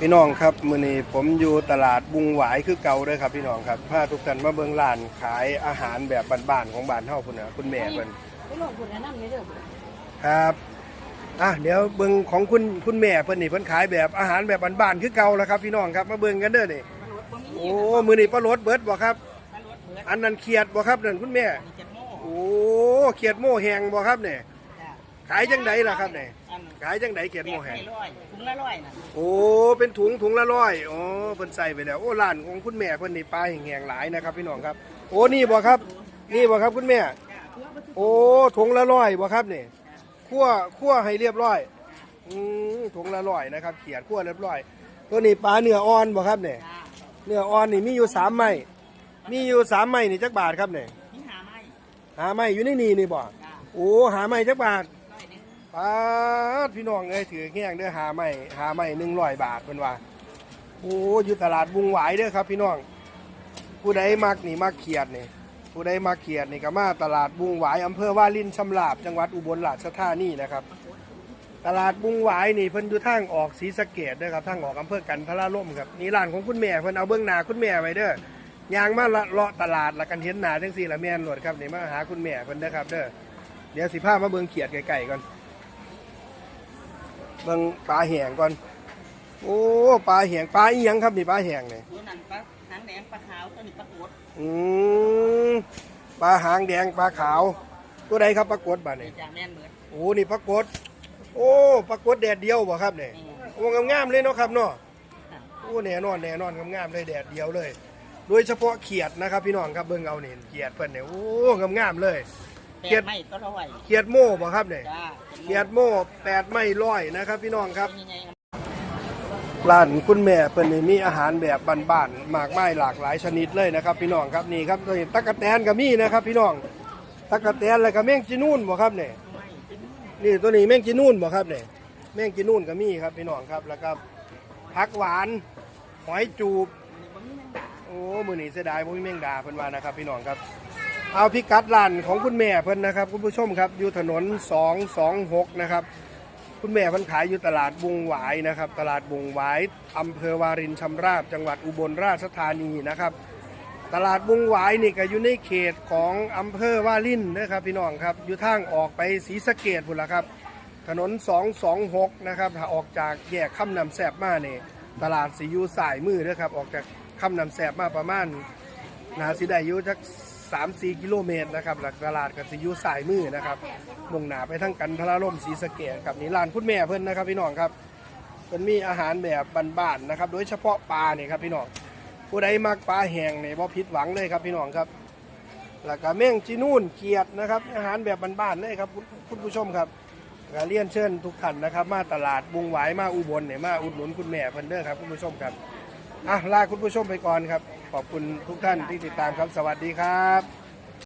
พี่น้องครับมื้อนี้ผมอยู่ตลาดบุงหวายคือเก่าเด้อครับ พี่น้องครับพาทุกท่านมาเบิ่งร้านขายอาหารแบบบ้านๆของบ้านเฮาพุ่นน่ะคุณแม่เพิ่นไปลงคุณแนะนำเลยเด้อครับอะเดี๋ยวเบิ่งของคุณคุณแม่เพิ่นนี่เพิ่นขายแบบอาหารแบบบ้านๆคือเก่าแล้วครับ พี่น้องครับมาเบิ่งกันเด้อนี่โอ้มื้อนี้ปลารสเบิดบ่ครับ อันนั้นเขียดบ่ครับนั่นคุณแม่ โอ้เขียดโม่แหงบ่ครับเนี่ย ขายจังไดล่ะครับเนี่ยขายจังไดเขียดโม่แห้งร้อยถุงละร้อยนะโอ้เป็นถุงถุงละร้อยอ๋อเพิ่นใส่ไปแล้วโอ้ร้านของคุณแม่เพิ่นนี่ปลาแห้งๆหลายนะครับ พี่น้องครับ โอ้นี่บ่ครับ นี่บ่ครับคุณแม่ โอ้ถุงละร้อยบ่ครับนี่คั่วคั่วให้เรียบร้อยอืมถุงละร้อยนะครับ เขียดคั่วเรียบร้อย ตัวนี้ปลาเนื้ออ่อนบ่ครับเนี่ยเนื้ออ่อนนี่มีอยู่สามไม้มีอยู่สามไม้นี่จักบาทครับเนี่ยนี่หาไม่หาไม้อยู่ในนี่นี่บ่โอ้หาไม้จักบาทร้อยหนึง ปาดพี่น้องเอ้ยถือแห้งเด้อหาไม่หาไม่หนึ่งร้อยบาทเป็นว่าโอ้อยู่ตลาดบุงหวายเด้อครับ พี่น้อง ผู้ใดมักนี่มักเขียดนี่ผู้ใดมักเขียดนี่ก็มาตลาดบุงหวายอำเภอว่าลินชำลาบจังหวัดอุบลราชธานีนะครับ ตลาดบุงหวายนี่เพิ่นอยู่ทางออกศรีสะเกดเด้อครับทางออกอำเภอกันทราล่มครับนี่ร้านของคุณแม่เพิ่นเอาเบื้องหน้าคุณแม่ไว้เด้อยางมาละเลาะตลาดละกันเห็นหน้าจังซี่ละแม่นหลดครับนี่มาหาคุณแม่เพิ่นเด้อครับเด้อเดี๋ยวสิพามาเบิ่งเขียดไก่ๆก่อน เบิ่งปลาแห้งก่อน โอ้ปลาแห้งปลาอีหยังครับนี่ปลาแห้งนี่ตัวนั้นปลาหางแดงปลาขาวตัวนี้ปลากดอืมปลาหางแดงปลาขาว ตัวใดครับปลากดบ่นี่นี่จากแม่นเบิดโอ้นี่ปลากด โอ้ปลากดแดดเดียวบ่ครับนี่นี่โอ้งามๆเลยเนาะครับเนาะโอ้แน่นอนแน่นอนงามๆเลยแดดเดียวเลย โดยเฉพาะเขียดนะครับพี่น้องครับเบิ่งเอานี่เขียดเพิ่นเนี่ยโอ้งามๆเลย แปเขียดดไม่ก็ร้อยเขียดโม่บ่ครับเนี่ยจ้าเขียดโม่แปดไม่ร้อยนะครับ พี่น้องครับ เป็นยังไงร้านคุณแม่เพิ่นนี่มีอาหารแบบบ้านๆมากมายหลากหลายชนิดเลยนะครับ พี่น้องครับนี่ครับตัวนี้ตั๊กแตนก็มีนะครับ พี่น้องตั๊กแตนแล้วก็แมงจีนูนบ่ครับเนี่ยไม่เป็นนี่ตัวนี้แมงจีนูนบ่ครับเนี่ยแมงจีนูนก็มีครับพี่น้องครับแล้วก็ผักหวานหอยจูบบ่มีแมงดาโอ้มื้อนี้เสียดายบ่มีแมงดาเพิ่นว่านะครับ พี่น้องครับ เอาพิกัดร้านของคุณแม่เพิ่นนะครับ คุณผู้ชมครับอยู่ถนน 226 นะครับ คุณแม่เพิ่นขายอยู่ตลาดบุงหวายนะครับ ตลาดบุงหวายอำเภอวารินชำราบ จังหวัดอุบลราชธานีนะครับ ตลาดบุงหวายนี่ก็อยู่ในเขตของอำเภอวารินนะครับพี่น้องครับอยู่ทางออกไปศรีสะเกดพุ่นละครับ ถนน 226 นะครับถ้าออกจากแยกค่ำนำแสบมาเนี่ยตลาดสียูสายมือนะครับออกจากค่ำนำแสบมาประมาณนาสิได้อยู่จัก 3-4 กิโลเมตรนะครับหลักตลาดกับสียูสายมือนะครับมุ่งหนาไปทั้งกันทราล่มศรีสะเกดครับนี่ร้านคุณแม่เพิ่นนะครับพี่น้องครับเพิ่นมีอาหารแบบบ้านๆนะครับ โดยเฉพาะปลาเนี่ยครับพี่น้องผู้ใดมักปลาแห้งเนี่ยบ่ผิดหวังเลยครับพี่น้องครับแล้วก็แมงจีนูนเกียดนะครับ อาหารแบบบ้านๆเลยครับคุณคุณผู้ชมครับก็เรียนเชิญทุกท่านนะครับ มาตลาดบุงหวายมาอุบลเนี่ยมาอุดหนุนคุณแม่เพิ่นเด้อครับคุณผู้ชมครับ อะลาคุณผู้ชมไปก่อนครับ ขอบคุณทุกท่านที่ติดตามครับ สวัสดีครับ